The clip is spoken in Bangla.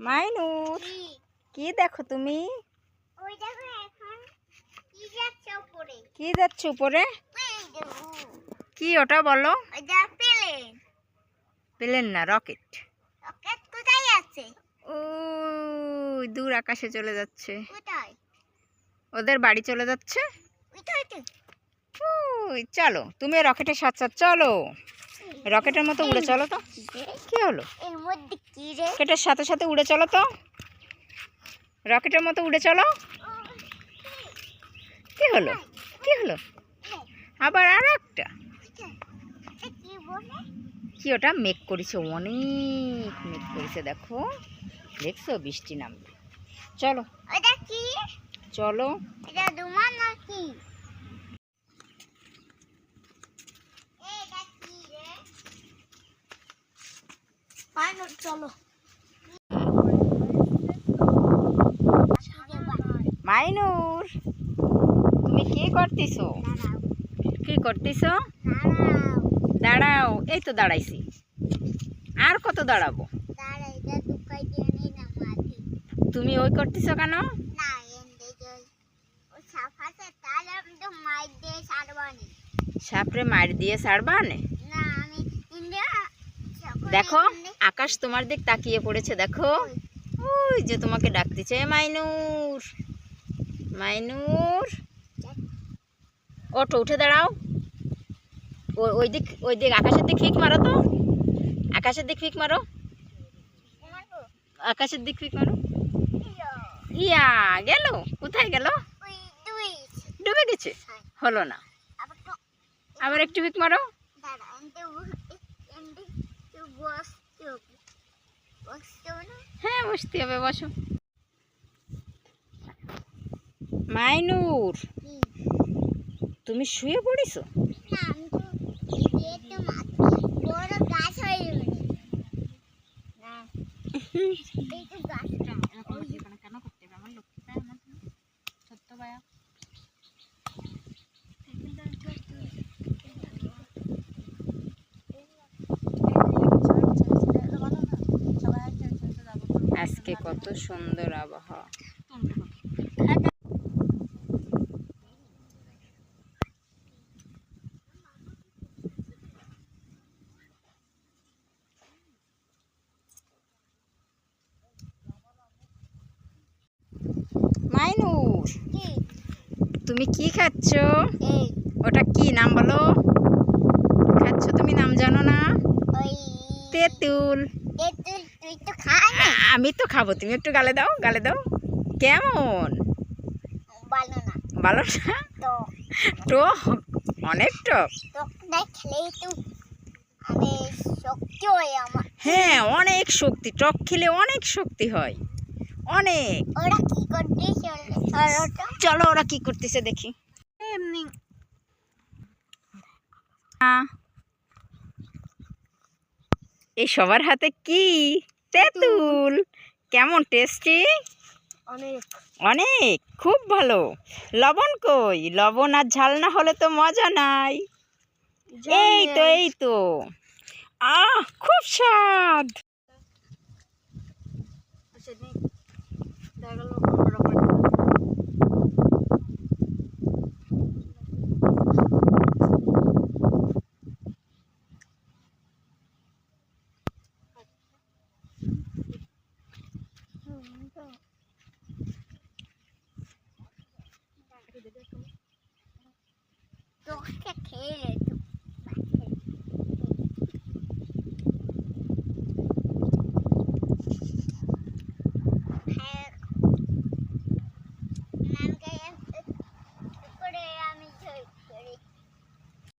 মাইনুর কি? কি দেখো তুমি? ওই দেখো এখন কি যাচ্ছে উপরে? কি যাচ্ছে উপরে? কি ওটা বলো? প্লেন। পেলেন না রকেট। রকেট কোথায় আছে? ও দূর আকাশে চলে যাচ্ছে। কোথায়? ওদের বাড়ি চলে যাচ্ছে? চলো তুমি রকেটের সাথে সাথে চলো। রকেটের মতো উড়ে চলো তো। কি হলো? রকেটের সাথে সাথে উড়ে চলো তো। রকেটের মতো উড়ে চলো। কি হলো? কি হলো? আবার আর একটা। কি ওটা? মেঘ করেছে অনেক মেঘ করেছে দেখো। দেখছ? বৃষ্টি নামবে। চলো। চলো। পাইনো চলো। মাইনুর তুমি কি করতেছো? কি করতেছো? দাঁড়াও এই তো দাঁড়াইছি। আর কত দাঁড়াবো? তুমি ওই করতেছো কেন? সাপরে মার দিয়ে ছাড়বা নে। দেখো। আকাশ তোমার দিক তাকিয়ে পড়েছে, দেখো। ওই যে তোমাকে ডাকতেছে "এ মাইনুর। মাইনুর। ওঠো, উঠে দাঁড়াও। ওই দিক ওই দিক, আকাশের দিক ফিক মারো তো। আকাশের দিক ফিক মারো। আকাশের দিক ফিক মারো। ইয়া, গেল? কোথায় গেল? ডুবে গেছে? হলো না। আবার একটু ফিক মারো। হ্যাঁ বসতে হবে বসো। মাইনুর তুমি শুয়ে পড়েছো বড় গাছ হয়ে যাবে না এই তো গাছটা কেন করতে হবে আমার লক্ষ্মীটা আমার সত্য ভাইয়া আজকে কত সুন্দর আবহাওয়া। মাইনুর তুমি কি খাচ্ছ? ওটা কি নাম বলো? খাচ্ছ তুমি নাম জানো না? তেঁতুল। আমি তো খাব তুমি একটু গালে দাও গালে দাও। কেমন? ভালো না। টক। অনেক টক। হয় অনেক শক্তি টক খেলে অনেক শক্তি হয়। অনেক। চলো ওরা কি করতেছে দেখি। এমনি। এই সবার হাতে কি? তেঁতুল। কেমন টেস্টি অনেক। অনেক খুব ভালো। লবণ কই? লবণ আর ঝাল না হলে তো মজা নাই। এই তো এই তো। আহ খুব স্বাদ। Toca é aquele.